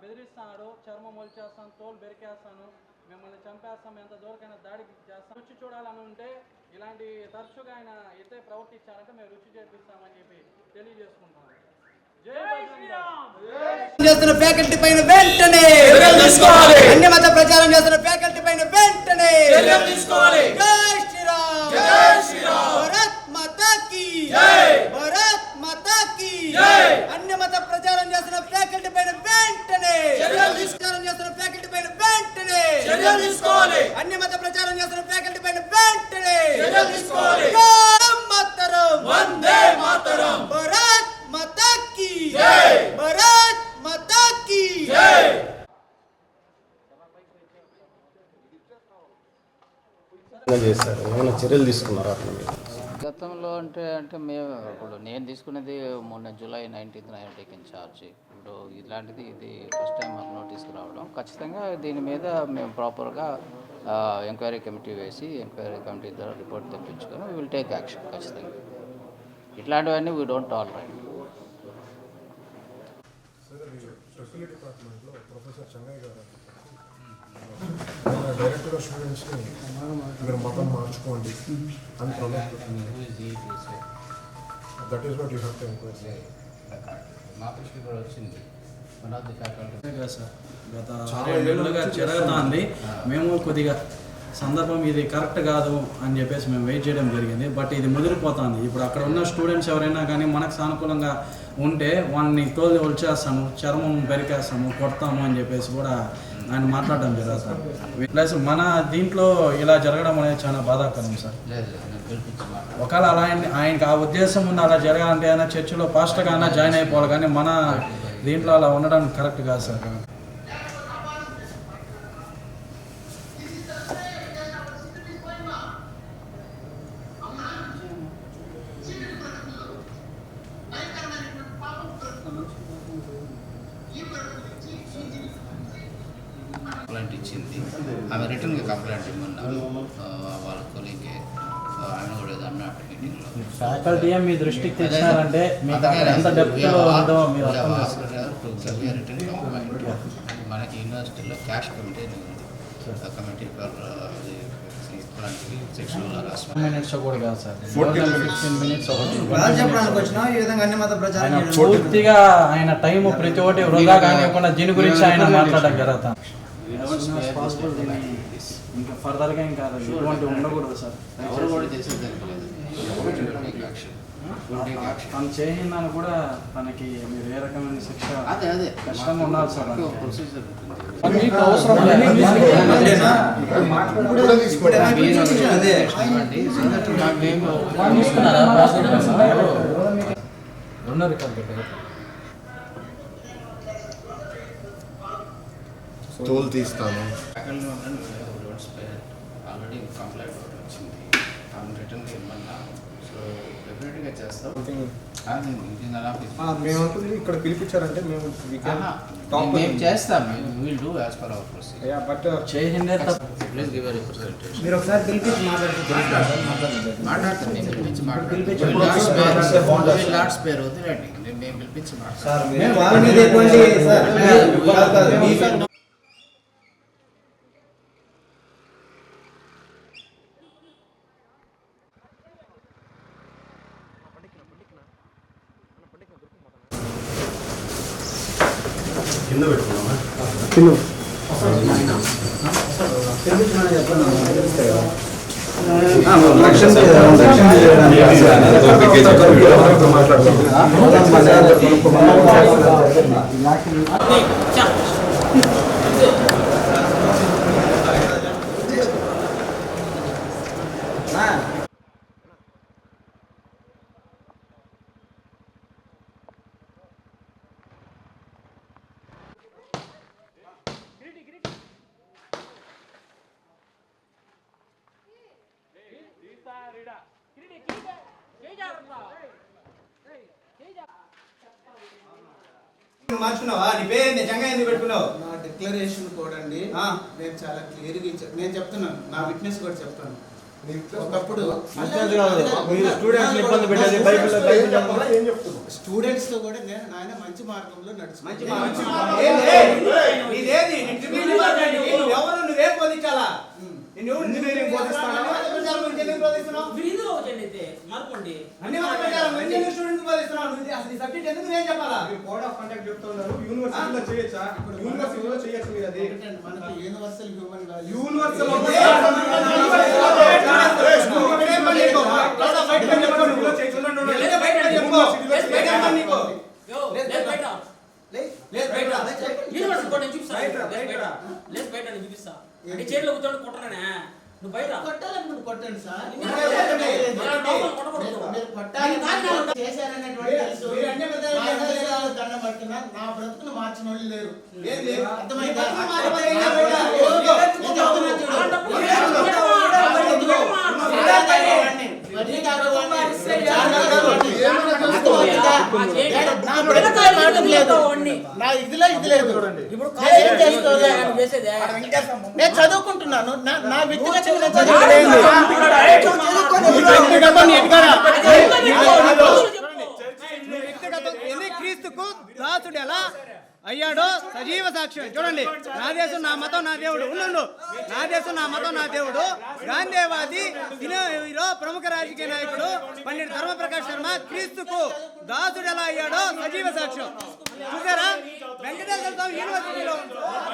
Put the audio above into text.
వచ్చేస్తాను తోలు బెరికేస్తాను మిమ్మల్ని చంపేస్తాం ఎంత దూరకైనా దాడికి చేస్తాం. రుచి చూడాలని ఉంటే ఇలాంటి తరచుగా ఆయన అయితే ప్రవర్తించారంటే మేము రుచి చేపిస్తామని చెప్పి తెలియజేసుకుంటాం చేస్తున్న ఫ్యాకల్టీ పైన వెంటనే అన్ని మత ప్రచారం చేస్తున్న ఫ్యాకల్టీ పైన వెంటనే జై శ్రీరామ్ జై శ్రీరామ్ భరత్ మాతా కీ జై భరత్ మాతా కీ జై అన్ని మత ప్రచారం చేస్తున్న ఫ్యాకల్టీ పైన వెంటనే ప్రచారం చేస్తున్న ఫ్యాకల్టీ పైన వెంటనే అన్ని మత ప్రచారం చేస్తున్న ఫ్యాకల్టీ పైన వెంటనే మాతరం వందే మాతరం భరత్ మాతా కీ జై భరత్ మాతా కీ జై చేశారు. ఏమైనా చర్యలు తీసుకున్నారా అట్లా మీరు? గతంలో అంటే అంటే మేము ఇప్పుడు నేను తీసుకున్నది మొన్న July nineteenth I take charge ఇప్పుడు ఇలాంటిది ఇది ఫస్ట్ టైం మాకు నోటీస్కి రావడం. ఖచ్చితంగా దీని మీద మేము ప్రాపర్గా ఎంక్వైరీ కమిటీ వేసి ఎంక్వైరీ కమిటీ ద్వారా రిపోర్ట్ తెప్పించుకొని వీ విల్ టేక్ యాక్షన్ ఖచ్చితంగా. ఇట్లాంటివన్నీ వీ డోంట్ టాలరేట్ ప్రొఫెసర్ గారు డైరెక్టర్ డైరెక్ట్గా స్టూడెంట్స్ని మీరు మతం మార్చుకోండి అని promote that is what you have to enquiry మా కూడా వచ్చింది వన్ ఆఫ్ జరుగుతుంది. మేము కొద్దిగా సందర్భం ఇది కరెక్ట్ కాదు అని చెప్పేసి మేము వెయిట్ చేయడం జరిగింది. బట్ ఇది ముదిరిపోతుంది. ఇప్పుడు అక్కడ ఉన్న స్టూడెంట్స్ ఎవరైనా కానీ మనకు సానుకూలంగా ఉంటే వాళ్ళని తోలి వచ్చేస్తాము చర్మం పెరికేస్తాము కొడతాము అని చెప్పేసి కూడా ఆయన మాట్లాడడం జరుగుతుంది సార్? ప్లస్ మన దీంట్లో ఇలా జరగడం అనేది చాలా బాధాకరం సార్. ఒకవేళ అలా ఆయన- ఆయనకి ఆ ఉద్దేశం ఉంది అలా జరగాలంటే ఆయన చర్చిలో పాస్టర్గా అయినా జాయిన్ అయిపోవాలి కానీ మన దీంట్లో అలా ఉండడం కరెక్ట్ కాదు సార్. కంప్లైంట్ ఇచ్చింది. ఆమె రిటర్న్గా కంప్లైంట్ ఇమ్మన్నారు. ఆ, వాళ్ళ కొలీగ్కి ఆమె కూడా అన్నట్టు మీటింగ్లో ఫ్యాకల్టీ మీ దృష్టికి తెచ్చినారంటే రిటర్న్ కంప్లైంట్ మనకి యూనివర్సిటీలో క్యాష్ కమిటీ ఉంది. ఆ కమిటీ ఫర్ ఆయన పూర్తిగా ఆయన టైం ప్రతి ఒక్కటి వృధా కానివ్వకుండా దీని గురించి ఆయన మాట్లాడడం జరుగుతాం ఇంకా ఫర్దర్గా ఇంకా ఇటువంటి ఉండకూడదు సార్ ఎవరు కూడా తను చేయిందని కూడా తనకి మీరు ఏ రకమైన శిక్ష అదే అదే కష్టంగా ఉండాలి సార్ ఒక తోలు తీస్తాను. ఆల్రెడీ కంప్లైంట్ వచ్చింది రిటర్న్గా ఇమ్మన్నా సో డెఫినెట్గా చేస్తాం మేమంటుంది ఇక్కడ పిలిపించారంటే మేము మేము. చేస్తాం will do as per our procedure uh, చేసిందే ప్లీజ్ గివ్ రిప్రజెంటేషన్ మీరు ఒకసారి పిలిపించి మాట్లాడుతూ మాట్లాడతాను నేను పిలిపించి పేరు వదిలేండి మేము మాట్లాడతాను ఎటువంటి సార్ కాదు, కాదు, మార్చుకున్నావా? నీ పేరు నిజంగా ఎందుకు పెట్టుకున్నావు? నా డిక్లరేషన్ కూడా అండి. ఆ. నేను చాలా క్లియర్గా నేను చెప్తున్నాను. నా విట్నెస్ కూడా చెప్తాను. ఒకప్పుడు మీరు స్టూడెంట్స్తో కూడా నేను నాయన మంచి మార్గంలో మంచి నడుచుకుంటాను మాట. నీదేది? నీ డిగ్రీ డిపార్ట్మెంట్కి నువ్వెవరు? నువ్వేం బోధించాలా? నిన్ను ఎవరు ఇంజనీరింగ్ బోధిస్తానా? ఎందుకు బోధిస్తున్నావు? మీరు ఇందులో వచ్చండి అయితే మార్కోండి అన్ని మత ప్రచారం గురించి ఎందుకు స్టూడెంట్ బోధిస్తున్నావు? నువ్వు ఇది- అసలు ఈ సబ్జెక్ట్ ఎందుకు నేను చెప్పాలా? మీరు కోడ్ ఆఫ్ కండక్ట్ చెప్తున్నారు యూనివర్సిటీలో చేయొచ్చా? యూనివర్సిటీలో చేయొచ్చు మీరు అది. మనకు యూనివర్సల్ హ్యూమన్ యూనివర్సల్ చేసుకో? లేదా బయట పని చెప్పు నువ్వు. లేదా బయట పని చెప్పు. బయట పని నీకు. యో లేదు బయట లేదు బయట. యూనివర్సిటీ కూడా నేను చూపిస్తాను బయట, లేదు బయట. బయట లేదు బయట నేను చూపిస్తా నీ చేతిలో కూర్చోండి కొట్టరానే నువ్వు బయట కొట్టండి సార్. మీరు కొట్టాలి చేశారనేటువంటి తెలుసు. నా ఉద్దేశాలు దండం పడుతున్నా నా బ్రతుకును మార్చిన వాళ్ళు లేరు? అర్థమైందా? బ్రతుకులో మార్గం లేదు నా ఇదిలో ఇది లేదు. ఇప్పుడు నేను ఏం కాలేజీ చేసుకోవాలి? ఆయన చేసేదే నేను చదువుకుంటున్నాను. నా నా వ్యక్తిగత నేను ఆడ చదువుకోలేదు. వ్యక్తిగతం ఎటుకారా? చెప్పు. వ్యక్తిగతం ఎన్ని క్రీస్తుకు దాసుడు ఎలా అయ్యాడో? సజీవ సాక్ష్యం. చూడండి. నా దేశం నా మతం నా దేవుడు. ఉండు నా దేశం నా మతం నా దేవుడు. గాంధీవాది దినో ప్రముఖ రాజకీయ నాయకుడు పండిట్ ధర్మప్రకాష్ శర్మ క్రీస్తుకు దాసుడు ఎలా అయ్యాడో సజీవ సాక్ష్యం. చూసారా? వెంకటేశ్వర స్వామి యూనివర్సిటీలో